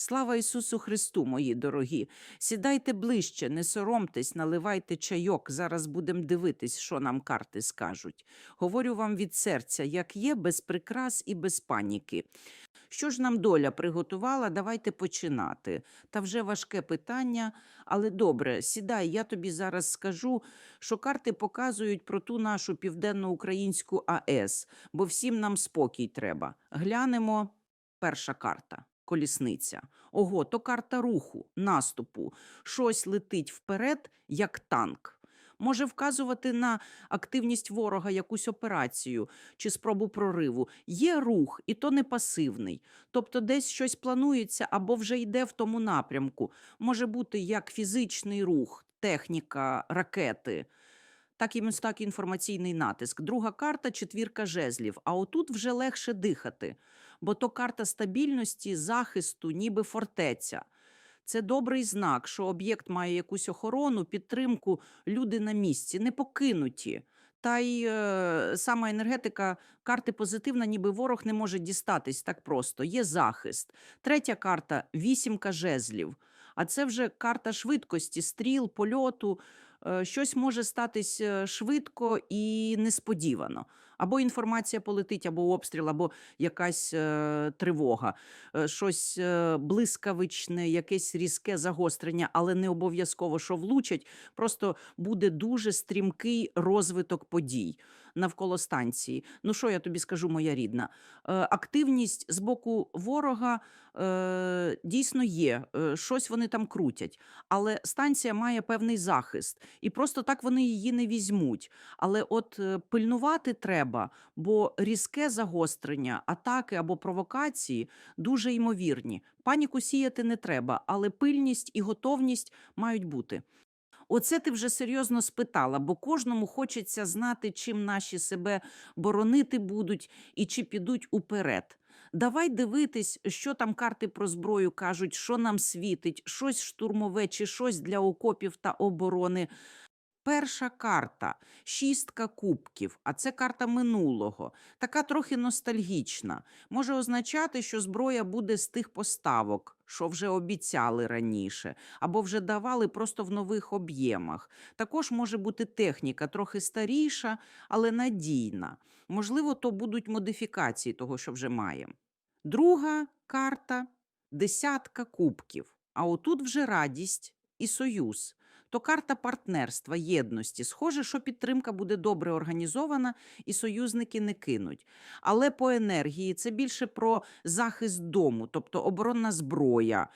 Слава Ісусу Христу, мої дорогі! Сідайте ближче, не соромтесь, наливайте чайок. Зараз будемо дивитись, що нам карти скажуть. Говорю вам від серця, як є, без прикрас і без паніки. Що ж нам доля приготувала? Давайте починати. Та вже важке питання, але добре, сідай, я тобі зараз скажу, що карти показують про ту нашу південноукраїнську АЕС, бо всім нам спокій треба. Глянемо перша карта. Колісниця. Ого, то карта руху, наступу. Щось летить вперед, як танк. Може вказувати на активність ворога, якусь операцію чи спробу прориву. Є рух, і то не пасивний. Тобто десь щось планується або вже йде в тому напрямку. Може бути як фізичний рух, техніка, ракети. Так і так інформаційний натиск. Друга карта четвірка жезлів. А отут вже легше дихати, бо то карта стабільності, захисту, ніби фортеця. Це добрий знак, що об'єкт має якусь охорону, підтримку, люди на місці, не покинуті. Та й е, сама енергетика карти позитивна, ніби ворог не може дістатись так просто. Є захист. Третя карта вісімка жезлів. А це вже карта швидкості, стріл, польоту. Е, Щось може статись е, швидко і несподівано. Або інформація полетить, або обстріл, або якась е, тривога, щось блискавичне, якесь різке загострення, але не обов'язково, що влучать. Просто буде дуже стрімкий розвиток подій навколо станції. Ну що я тобі скажу, моя рідна? Е, активність з боку ворога е, дійсно є. Е, щось вони там крутять, але станція має певний захист, і просто так вони її не візьмуть. Але от пильнувати треба, бо різке загострення, атаки або провокації дуже ймовірні. Паніку сіяти не треба, але пильність і готовність мають бути. Оце ти вже серйозно спитала, бо кожному хочеться знати, чим наші себе боронити будуть і чи підуть уперед. Давай дивитись, що там карти про зброю кажуть, що нам світить, щось штурмове чи щось для окопів та оборони. Перша карта шістка кубків, а це карта минулого, така трохи ностальгічна. Може означати, що зброя буде з тих поставок, що вже обіцяли раніше, або вже давали просто в нових об'ємах. Також може бути техніка трохи старіша, але надійна. Можливо, то будуть модифікації того, що вже маємо. Друга карта десятка кубків. А отут вже радість і союз. То карта партнерства, єдності. Схоже, що підтримка буде добре організована і союзники не кинуть. Але по енергії це більше про захист дому, тобто оборонна зброя,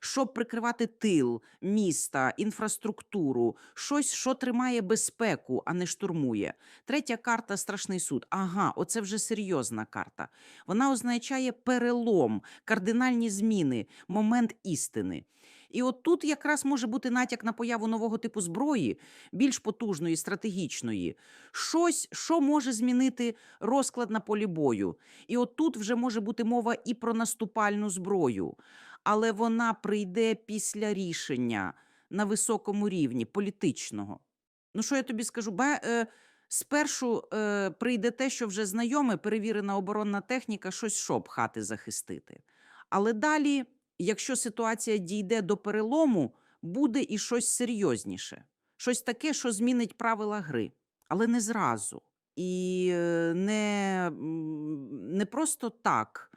щоб прикривати тил, міста, інфраструктуру, щось, що тримає безпеку, а не штурмує. Третя карта страшний суд. Ага, оце вже серйозна карта. Вона означає перелом, кардинальні зміни, момент істини. І от тут якраз може бути натяк на появу нового типу зброї, більш потужної, стратегічної, щось, що може змінити розклад на полі бою. І от тут вже може бути мова і про наступальну зброю, але вона прийде після рішення на високому рівні політичного. Ну, що я тобі скажу? Ба, е, спершу е, прийде те, що вже знайоме, перевірена оборонна техніка, щось щоб хати захистити. Але далі, якщо ситуація дійде до перелому, буде і щось серйозніше, щось таке, що змінить правила гри, але не зразу. І е, не, не просто так.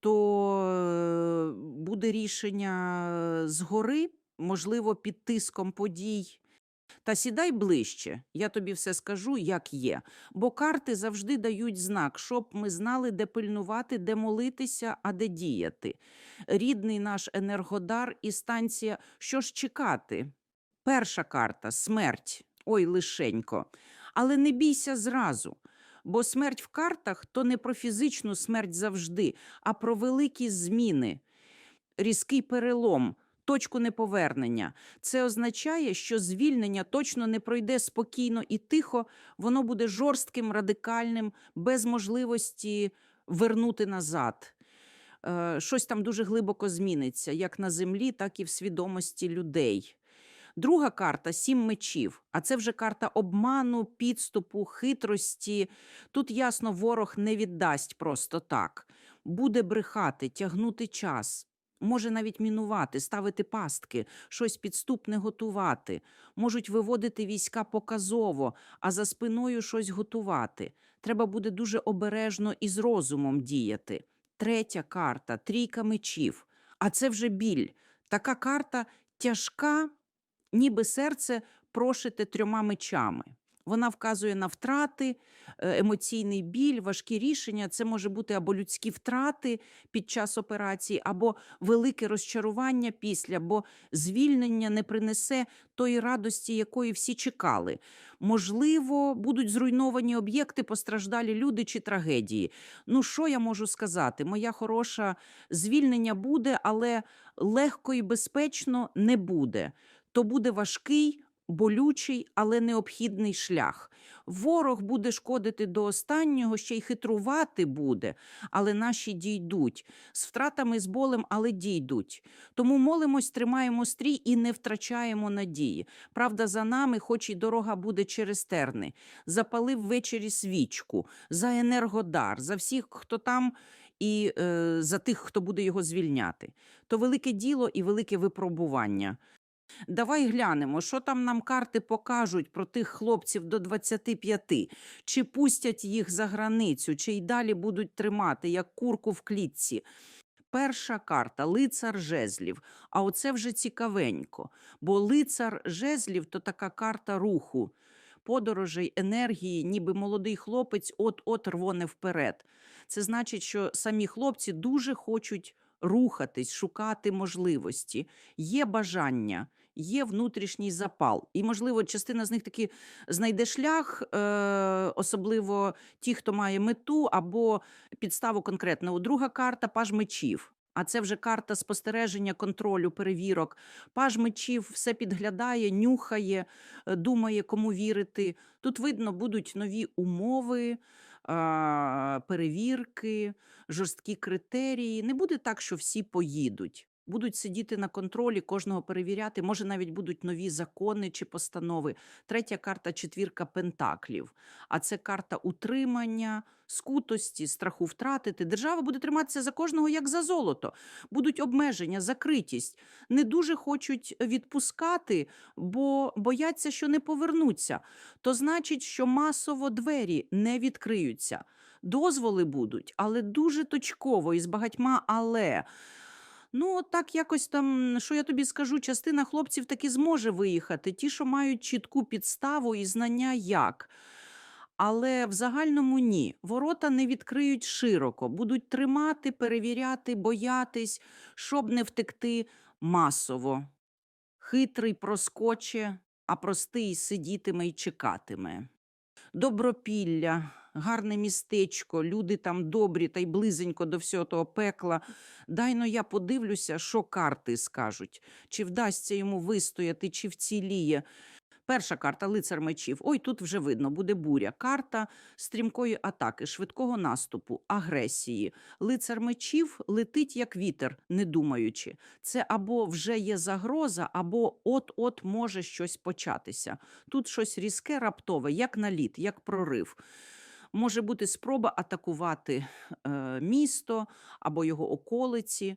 То е, буде рішення згори, можливо, під тиском подій. Та сідай ближче, я тобі все скажу, як є. Бо карти завжди дають знак, щоб ми знали, де пильнувати, де молитися, а де діяти. Рідний наш енергодар і станція, що ж чекати? Перша карта смерть. Ой, лишенько. Але не бійся зразу. Бо смерть в картах то не про фізичну смерть завжди, а про великі зміни, різкий перелом, точку неповернення. Це означає, що звільнення точно не пройде спокійно і тихо, воно буде жорстким, радикальним, без можливості вернути назад. Е, Щось там дуже глибоко зміниться, як на землі, так і в свідомості людей. Друга карта сім мечів, а це вже карта обману, підступу, хитрості. Тут ясно, ворог не віддасть просто так. Буде брехати, тягнути час. Може навіть мінувати, ставити пастки, щось підступне готувати. Можуть виводити війська показово, а за спиною щось готувати. Треба буде дуже обережно і з розумом діяти. Третя карта трійка мечів. А це вже біль. Така карта тяжка, ніби серце прошите трьома мечами. Вона вказує на втрати, е, емоційний біль, важкі рішення. Це може бути або людські втрати під час операції, або велике розчарування після, бо звільнення не принесе тої радості, якої всі чекали. Можливо, будуть зруйновані об'єкти, постраждалі люди чи трагедії. Ну, що я можу сказати? Моя хороша звільнення буде, але легко і безпечно не буде. То буде важкий, болючий, але необхідний шлях. Ворог буде шкодити до останнього, ще й хитрувати буде, але наші дійдуть. З втратами, з болем, але дійдуть. Тому молимось, тримаємо стрій і не втрачаємо надії. Правда, за нами, хоч і дорога буде через терни. Запалив ввечері свічку за енергодар, за всіх, хто там. І е, за тих, хто буде його звільняти, то велике діло і велике випробування. Давай глянемо, що там нам карти покажуть про тих хлопців до 25, чи пустять їх за границю, чи й далі будуть тримати, як курку в клітці. Перша карта лицар жезлів. А оце вже цікавенько, бо лицар жезлів то така карта руху, подорожей, енергії, ніби молодий хлопець от-от рвоне вперед. Це значить, що самі хлопці дуже хочуть рухатись, шукати можливості, є бажання. Є внутрішній запал, і, можливо, частина з них таки знайде шлях, е, особливо ті, хто має мету або підставу конкретну. Друга карта паж мечів. А це вже карта спостереження, контролю, перевірок. Паж мечів все підглядає, нюхає, е, думає, кому вірити. Тут видно, будуть нові умови, перевірки, жорсткі критерії. Не буде так, що всі поїдуть. Будуть сидіти на контролі, кожного перевіряти. Може, навіть будуть нові закони чи постанови. Третя карта четвірка пентаклів. А це карта утримання, скутості, страху втратити. Держава буде триматися за кожного як за золото. Будуть обмеження, закритість. Не дуже хочуть відпускати, бо бояться, що не повернуться. То значить, що масово двері не відкриються. Дозволи будуть, але дуже точково і з багатьма але. Ну, так якось там, що я тобі скажу, частина хлопців таки зможе виїхати, ті, що мають чітку підставу і знання як. Але в загальному ні. Ворота не відкриють широко, будуть тримати, перевіряти, боятись, щоб не втекти масово. Хитрий проскоче, а простий сидітиме й чекатиме. Добропілля, гарне містечко, люди там добрі та й близенько до всього того пекла. Дайно я подивлюся, що карти скажуть, чи вдасться йому вистояти, чи вціліє. Перша карта лицар мечів. Ой, тут вже видно, буде буря. Карта стрімкої атаки, швидкого наступу, агресії. Лицар мечів летить як вітер, не думаючи. Це або вже є загроза, або от-от може щось початися. Тут щось різке, раптове, як наліт, як прорив. Може бути спроба атакувати е, місто або його околиці.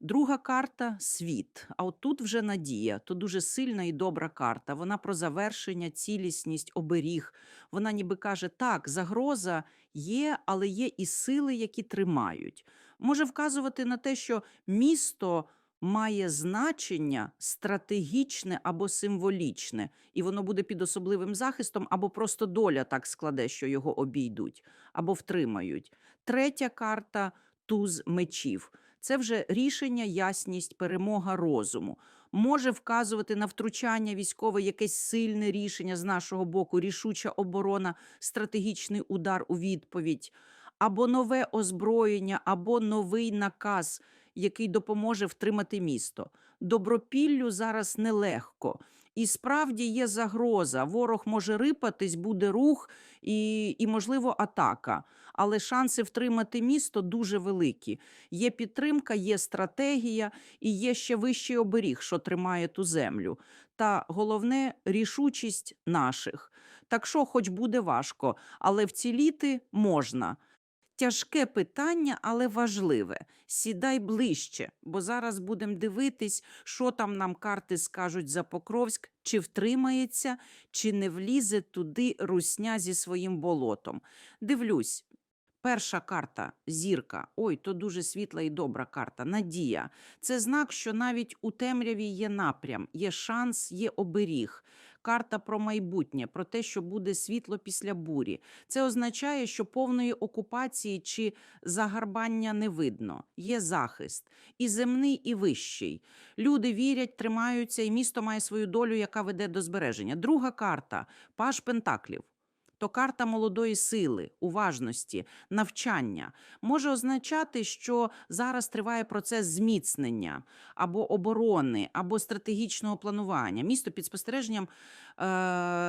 Друга карта світ. А от тут вже надія, то дуже сильна і добра карта. Вона про завершення, цілісність, оберіг. Вона ніби каже: так, загроза є, але є і сили, які тримають. Може вказувати на те, що місто має значення стратегічне або символічне, і воно буде під особливим захистом, або просто доля так складе, що його обійдуть, або втримають. Третя карта туз мечів. Це вже рішення, ясність, перемога розуму. Може вказувати на втручання військове якесь сильне рішення з нашого боку, рішуча оборона, стратегічний удар у відповідь, або нове озброєння, або новий наказ, який допоможе втримати місто. Добропіллю зараз нелегко. І справді є загроза. Ворог може рипатись, буде рух і, і, можливо, атака. Але шанси втримати місто дуже великі. Є підтримка, є стратегія і є ще вищий оберіг, що тримає ту землю. Та головне рішучість наших. Так що, хоч буде важко, але вціліти можна. Тяжке питання, але важливе. Сідай ближче, бо зараз будемо дивитись, що там нам карти скажуть за Покровськ, чи втримається, чи не влізе туди русня зі своїм болотом. Дивлюсь. Перша карта зірка. Ой, то дуже світла і добра карта. Надія. Це знак, що навіть у темряві є напрям, є шанс, є оберіг. Карта про майбутнє, про те, що буде світло після бурі. Це означає, що повної окупації чи загарбання не видно. Є захист і земний, і вищий. Люди вірять, тримаються, і місто має свою долю, яка веде до збереження. Друга карта Паш Пентаклів. То карта молодої сили, уважності, навчання може означати, що зараз триває процес зміцнення або оборони, або стратегічного планування. Місто під спостереженням е,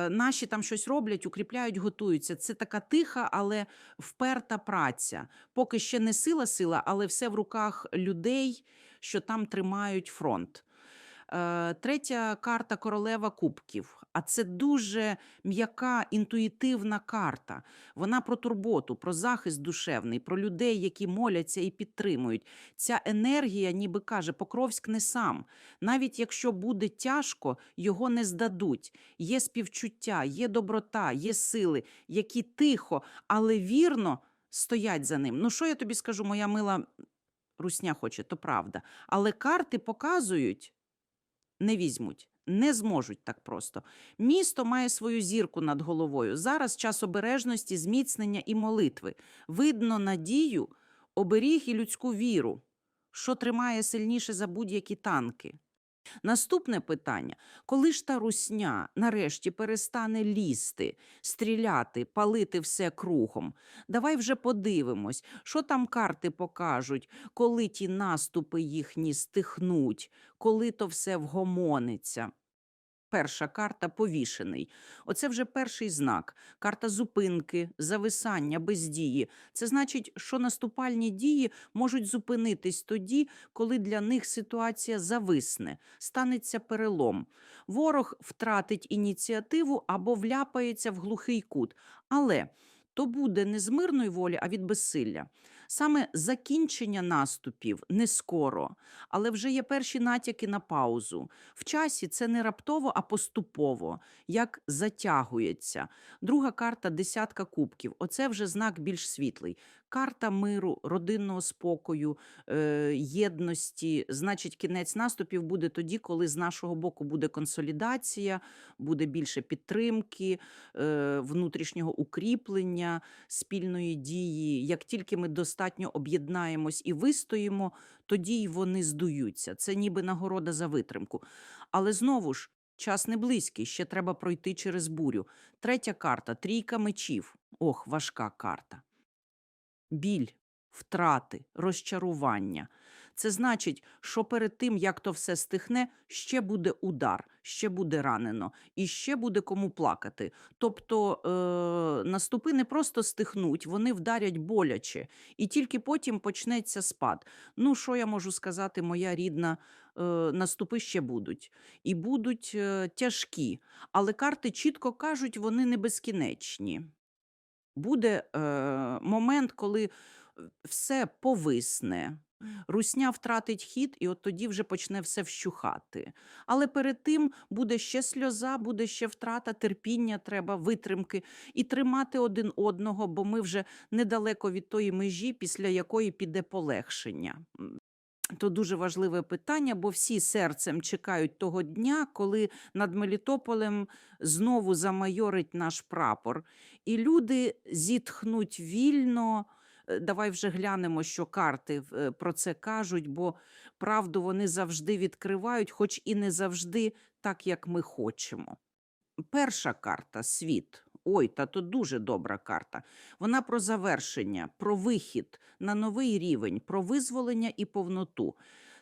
наші там щось роблять, укріпляють, готуються. Це така тиха, але вперта праця. Поки ще не сила, сила, але все в руках людей, що там тримають фронт. Е, Третя карта королева кубків. А це дуже м'яка інтуїтивна карта. Вона про турботу, про захист душевний, про людей, які моляться і підтримують. Ця енергія, ніби каже, Покровськ не сам. Навіть якщо буде тяжко, його не здадуть. Є співчуття, є доброта, є сили, які тихо, але вірно стоять за ним. Ну, що я тобі скажу, моя мила русня хоче, то правда. Але карти показують не візьмуть, не зможуть так просто. Місто має свою зірку над головою. Зараз час обережності, зміцнення і молитви. Видно надію, оберіг і людську віру, що тримає сильніше за будь-які танки. Наступне питання: коли ж та русня нарешті перестане лізти, стріляти, палити все кругом? Давай вже подивимось, що там карти покажуть, коли ті наступи їхні стихнуть, коли то все вгомониться. Перша карта повішений. Оце вже перший знак. Карта зупинки, зависання, бездії. Це значить, що наступальні дії можуть зупинитись тоді, коли для них ситуація зависне, станеться перелом. Ворог втратить ініціативу або вляпається в глухий кут. Але то буде не з мирної волі, а від безсилля. Саме закінчення наступів не скоро, але вже є перші натяки на паузу. В часі це не раптово, а поступово, як затягується. Друга карта десятка кубків. Оце вже знак більш світлий. Карта миру, родинного спокою, е, єдності. Значить, кінець наступів буде тоді, коли з нашого боку буде консолідація, буде більше підтримки, е, внутрішнього укріплення, спільної дії. Як тільки ми достатньо об'єднаємось і вистоїмо, тоді й вони здуються. Це ніби нагорода за витримку. Але знову ж. Час не близький, ще треба пройти через бурю. Третя карта трійка мечів. Ох, важка карта. Біль, втрати, розчарування. Це значить, що перед тим, як то все стихне, ще буде удар, ще буде ранено і ще буде кому плакати. Тобто е- наступи не просто стихнуть, вони вдарять боляче, і тільки потім почнеться спад. Ну, що я можу сказати, моя рідна, е- наступи ще будуть. І будуть е- тяжкі. Але карти чітко кажуть, вони не безкінечні. Буде е- момент, коли е, все повисне. Русня втратить хід, і от тоді вже почне все вщухати. Але перед тим буде ще сльоза, буде ще втрата, терпіння треба, витримки і тримати один одного, бо ми вже недалеко від тої межі, після якої піде полегшення. То дуже важливе питання, бо всі серцем чекають того дня, коли над Мелітополем знову замайорить наш прапор, і люди зітхнуть вільно. Е, Давай вже глянемо, що карти е, про це кажуть, бо правду вони завжди відкривають, хоч і не завжди так, як ми хочемо. Перша карта світ. Ой, та то дуже добра карта. Вона про завершення, про вихід на новий рівень, про визволення і повноту.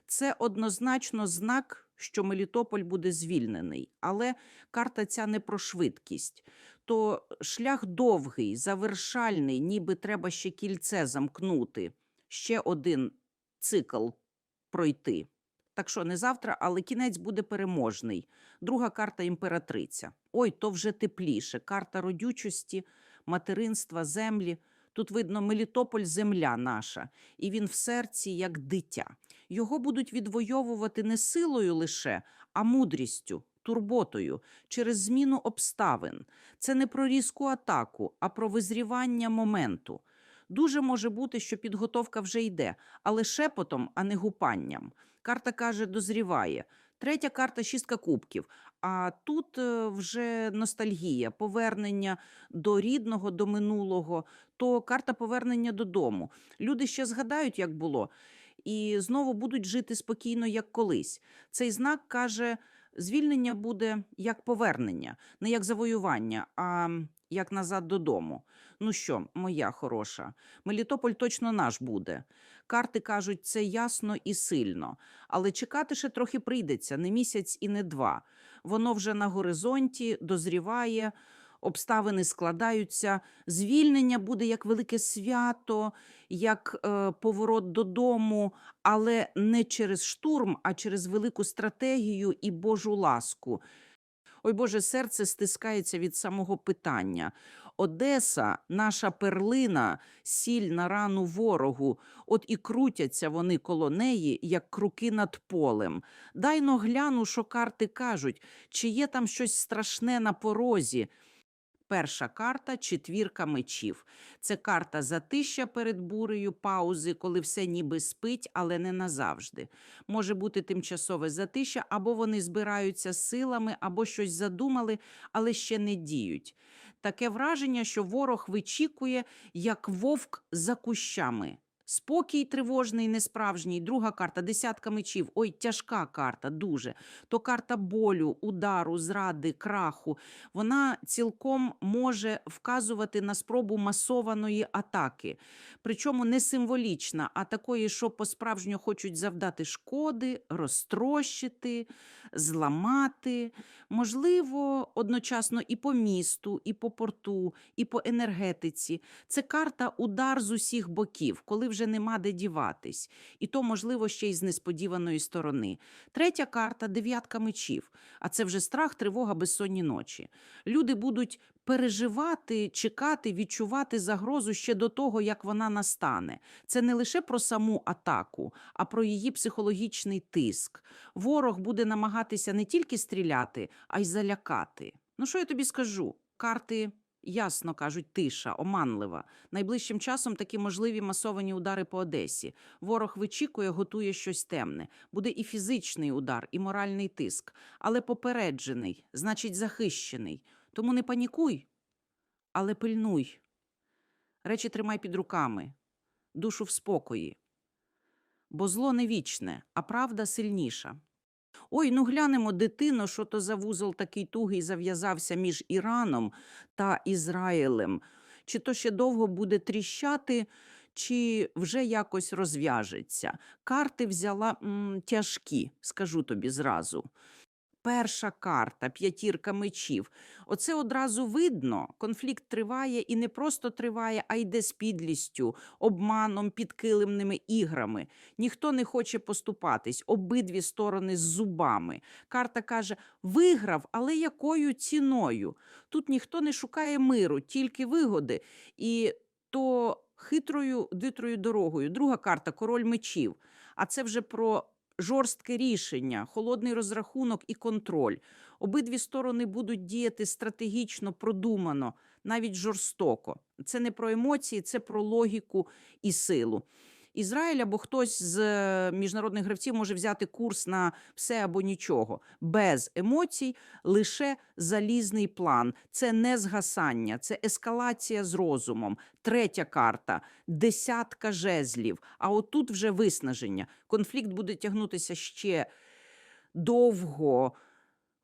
Це однозначно знак, що Мелітополь буде звільнений, але карта ця не про швидкість. То шлях довгий, завершальний, ніби треба ще кільце замкнути, ще один цикл пройти. Так що не завтра, але кінець буде переможний. Друга карта імператриця. Ой, то вже тепліше. Карта родючості, материнства, землі. Тут видно Мелітополь земля наша, і він в серці як дитя. Його будуть відвоювати не силою лише, а мудрістю, турботою, через зміну обставин. Це не про різку атаку, а про визрівання моменту. Дуже може бути, що підготовка вже йде, але шепотом, а не гупанням. Карта каже, дозріває. Третя карта шістка кубків. А тут е, вже ностальгія, повернення до рідного, до минулого, то карта повернення додому. Люди ще згадають, як було, і знову будуть жити спокійно, як колись. Цей знак каже: звільнення буде як повернення, не як завоювання, а як назад додому. Ну що, моя хороша, Мелітополь точно наш буде. Карти кажуть, це ясно і сильно, але чекати ще трохи прийдеться, не місяць і не два. Воно вже на горизонті дозріває, обставини складаються. Звільнення буде як велике свято, як е, поворот додому, але не через штурм, а через велику стратегію і Божу ласку. Ой Боже, серце стискається від самого питання. Одеса, наша перлина, сіль на рану ворогу. От і крутяться вони коло неї, як круки над полем. Дайно гляну, що карти кажуть, чи є там щось страшне на порозі. Перша карта четвірка мечів. Це карта затища перед бурею, паузи, коли все ніби спить, але не назавжди. Може бути тимчасове затища, або вони збираються силами, або щось задумали, але ще не діють. Таке враження, що ворог вичікує, як вовк за кущами. Спокій тривожний, несправжній. Друга карта десятка мечів. Ой, тяжка карта, дуже. То карта болю, удару, зради, краху. Вона цілком може вказувати на спробу масованої атаки. Причому не символічна, а такої, що по-справжньо хочуть завдати шкоди, розтрощити, зламати. Можливо, одночасно і по місту, і по порту, і по енергетиці. Це карта удар з усіх боків, коли вже нема де діватись. І то, можливо, ще й з несподіваної сторони. Третя карта дев'ятка мечів. А це вже страх, тривога, безсонні ночі. Люди будуть переживати, чекати, відчувати загрозу ще до того, як вона настане. Це не лише про саму атаку, а про її психологічний тиск. Ворог буде намагатися не тільки стріляти, а й залякати. Ну що я тобі скажу? Карти. Ясно кажуть, тиша, оманлива. Найближчим часом такі можливі масовані удари по Одесі. Ворог вичікує, готує щось темне. Буде і фізичний удар, і моральний тиск, але попереджений, значить захищений. Тому не панікуй, але пильнуй. Речі тримай під руками, душу в спокої. Бо зло не вічне, а правда сильніша. Ой, ну глянемо, дитино, що то за вузол такий тугий зав'язався між Іраном та Ізраїлем. Чи то ще довго буде тріщати, чи вже якось розв'яжеться. Карти взяла м, тяжкі, скажу тобі зразу. Перша карта п'ятірка мечів. Оце одразу видно. Конфлікт триває і не просто триває, а йде з підлістю, обманом, підкилимними іграми. Ніхто не хоче поступатись, обидві сторони з зубами. Карта каже: виграв, але якою ціною? Тут ніхто не шукає миру, тільки вигоди. І то хитрою дитрою дорогою. Друга карта король мечів. А це вже про жорстке рішення, холодний розрахунок і контроль. Обидві сторони будуть діяти стратегічно, продумано, навіть жорстоко. Це не про емоції, це про логіку і силу. Ізраїль або хтось з е, міжнародних гравців може взяти курс на все або нічого без емоцій, лише залізний план. Це не згасання, це ескалація з розумом. Третя карта десятка жезлів. А отут вже виснаження. Конфлікт буде тягнутися ще довго,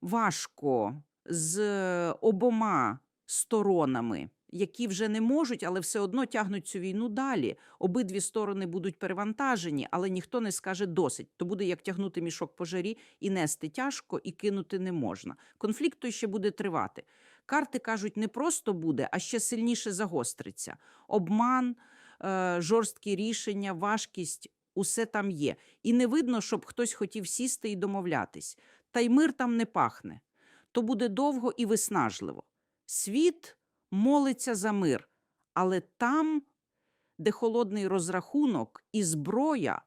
важко, з е, обома сторонами, які вже не можуть, але все одно тягнуть цю війну далі. Обидві сторони будуть перевантажені, але ніхто не скаже досить. То буде як тягнути мішок по жарі і нести тяжко, і кинути не можна. Конфлікт той ще буде тривати. Карти кажуть, не просто буде, а ще сильніше загостриться. Обман, е, жорсткі рішення, важкість усе там є. І не видно, щоб хтось хотів сісти і домовлятись. Та й мир там не пахне. То буде довго і виснажливо. Світ молиться за мир, але там де холодний розрахунок і зброя.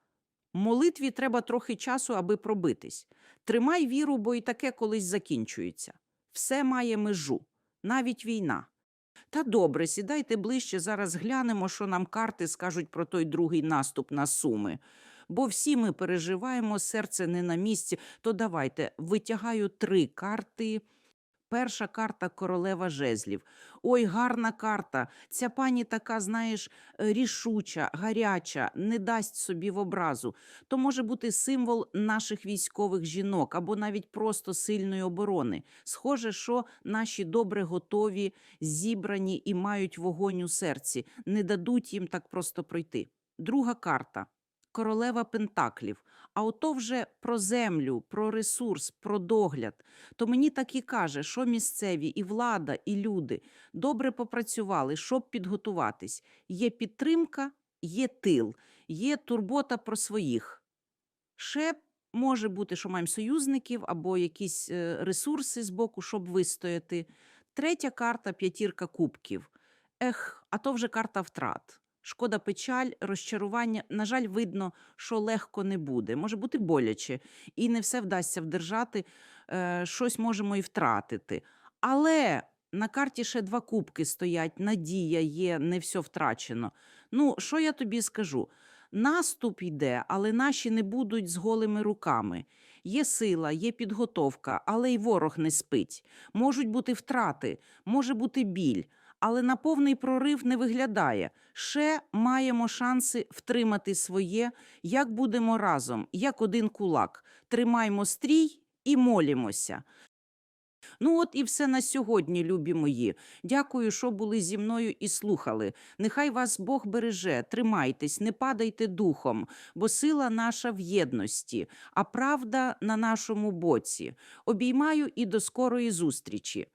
Молитві треба трохи часу, аби пробитись. Тримай віру, бо і таке колись закінчується. Все має межу, навіть війна. Та добре, сідайте ближче, зараз глянемо, що нам карти скажуть про той другий наступ на суми. Бо всі ми переживаємо, серце не на місці. То давайте витягаю три карти. Перша карта королева жезлів. Ой, гарна карта. Ця пані така, знаєш, е, рішуча, гаряча, не дасть собі в образу. То може бути символ наших військових жінок або навіть просто сильної оборони. Схоже, що наші добре готові, зібрані і мають вогонь у серці, не дадуть їм так просто пройти. Друга карта королева Пентаклів. А ото вже про землю, про ресурс, про догляд. То мені так і каже, що місцеві, і влада, і люди добре попрацювали, щоб підготуватись. Є підтримка, є тил, є турбота про своїх. Ще може бути, що маємо союзників або якісь е, ресурси з боку, щоб вистояти. Третя карта п'ятірка кубків. Ех, а то вже карта втрат. Шкода, печаль, розчарування. На жаль, видно, що легко не буде. Може бути боляче, і не все вдасться вдержати. Е, щось можемо і втратити. Але на карті ще два кубки стоять. Надія є, не все втрачено. Ну, що я тобі скажу? Наступ йде, але наші не будуть з голими руками. Є сила, є підготовка, але й ворог не спить. Можуть бути втрати, може бути біль, але на повний прорив не виглядає. Ще маємо шанси втримати своє, як будемо разом, як один кулак. Тримаймо стрій і молімося. Ну, от і все на сьогодні, любі мої. Дякую, що були зі мною і слухали. Нехай вас Бог береже, тримайтесь, не падайте духом, бо сила наша в єдності, а правда на нашому боці. Обіймаю і до скорої зустрічі.